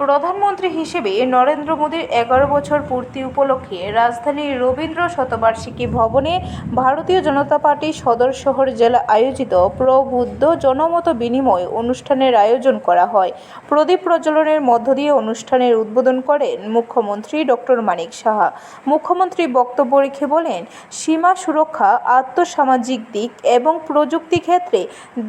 প্রধানমন্ত্রী হিসেবে নরেন্দ্র মোদীর এগারো বছর পূর্তি উপলক্ষে রাজধানীর রবীন্দ্র শতবার্ষিকী ভবনে ভারতীয় জনতা পার্টি সদর শহর জেলা আয়োজিত প্রবুদ্ধ জনমত বিনিময় অনুষ্ঠানের আয়োজন করা হয়। প্রদীপ প্রজ্বলনের মধ্য দিয়ে অনুষ্ঠানের উদ্বোধন করেন মুখ্যমন্ত্রী ডক্টর মানিক সাহা। মুখ্যমন্ত্রী বক্তব্য রেখে বলেন, সীমা সুরক্ষা, আত্মসামাজিক দিক এবং প্রযুক্তি ক্ষেত্রে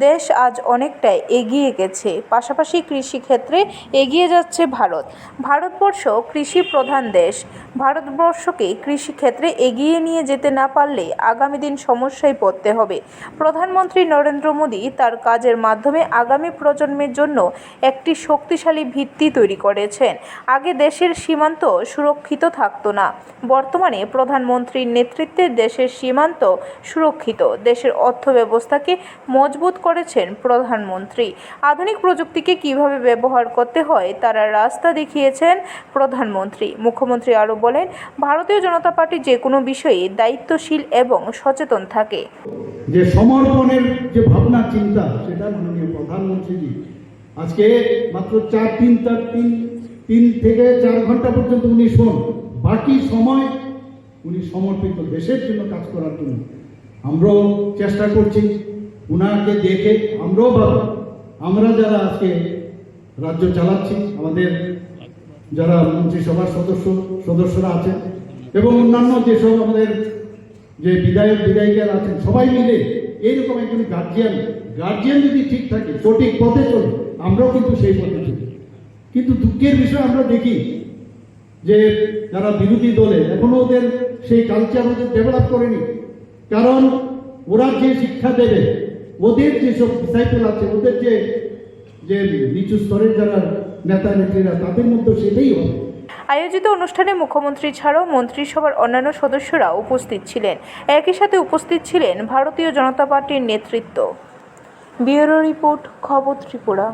দেশ আজ অনেকটাই এগিয়ে গেছে। পাশাপাশি কৃষি ক্ষেত্রে এগিয়ে যাচ্ছে ভারত। ভারতবর্ষ কৃষি প্রধান দেশ। ভারতবর্ষকে কৃষিক্ষেত্রে এগিয়ে নিয়ে যেতে না পারলে আগামী দিন সমস্যায় পড়তে হবে। প্রধানমন্ত্রী নরেন্দ্র মোদী তার কাজের মাধ্যমে আগামী প্রজন্মের জন্য একটি শক্তিশালী ভিত্তি তৈরি করেছেন। আগে দেশের সীমান্ত সুরক্ষিত থাকতো না। বর্তমানে প্রধানমন্ত্রীর নেতৃত্বে দেশের সীমান্ত সুরক্ষিত। দেশের অর্থব্যবস্থাকে মজবুত করেছেন প্রধানমন্ত্রী। আধুনিক প্রযুক্তিকে কীভাবে ব্যবহার করতে হয়, তারা রাস্তা দেখিয়েছেন প্রধানমন্ত্রী। মুখ্যমন্ত্রী আরও বলেন, ভারতীয় জনতা পার্টি যে কোনো বিষয়ে দায়িত্বশীল এবং সচেতন থাকে। যে সমর্পণের যে ভাবনা, চিন্তা, সেটা মাননীয় প্রধানমন্ত্রীজি আজকে মাত্র চার তিন তার তিন তিন থেকে চার ঘণ্টা পর্যন্ত উনি শোন, বাকি সময় উনি সমর্পিত দেশের জন্য কাজ করার জন্য। আমরাও চেষ্টা করছি, উনাকে দেখে আমরাও ভাবি আমরা যারা আজকে রাজ্য চালাচ্ছি, আমাদের যারা মন্ত্রিসভার সদস্য, সদস্যরা আছেন এবং অন্যান্য যেসব আমাদের যে বিধায়ক, বিধায়িকারা আছেন, সবাই মিলে এইরকম একজন গার্জিয়ান গার্জিয়ান যদি ঠিক থাকে, সঠিক পথে চলে, আমরাও কিন্তু সেই পথে চলি। কিন্তু দুঃখের বিষয় আমরা দেখি যে যারা বিরোধী দলে, এখনও ওদের সেই কালচার ওদের ডেভেলপ করেনি। কারণ ওরা যে শিক্ষা দেবে, ওদের যেসব ডিসাইপল আছে, ওদের যে যে নিচু স্তরের যারা নেতা নেত্রীরা তাদের মধ্যে সেটাই হবে। আয়োজিত অনুষ্ঠানে মুখ্যমন্ত্রী ছাড়াও মন্ত্রিসভার অন্যান্য সদস্যরা উপস্থিত ছিলেন। একই সাথে উপস্থিত ছিলেন ভারতীয় জনতা পার্টির নেতৃত্ব। ব্যুরো রিপোর্ট খবর ত্রিপুরা।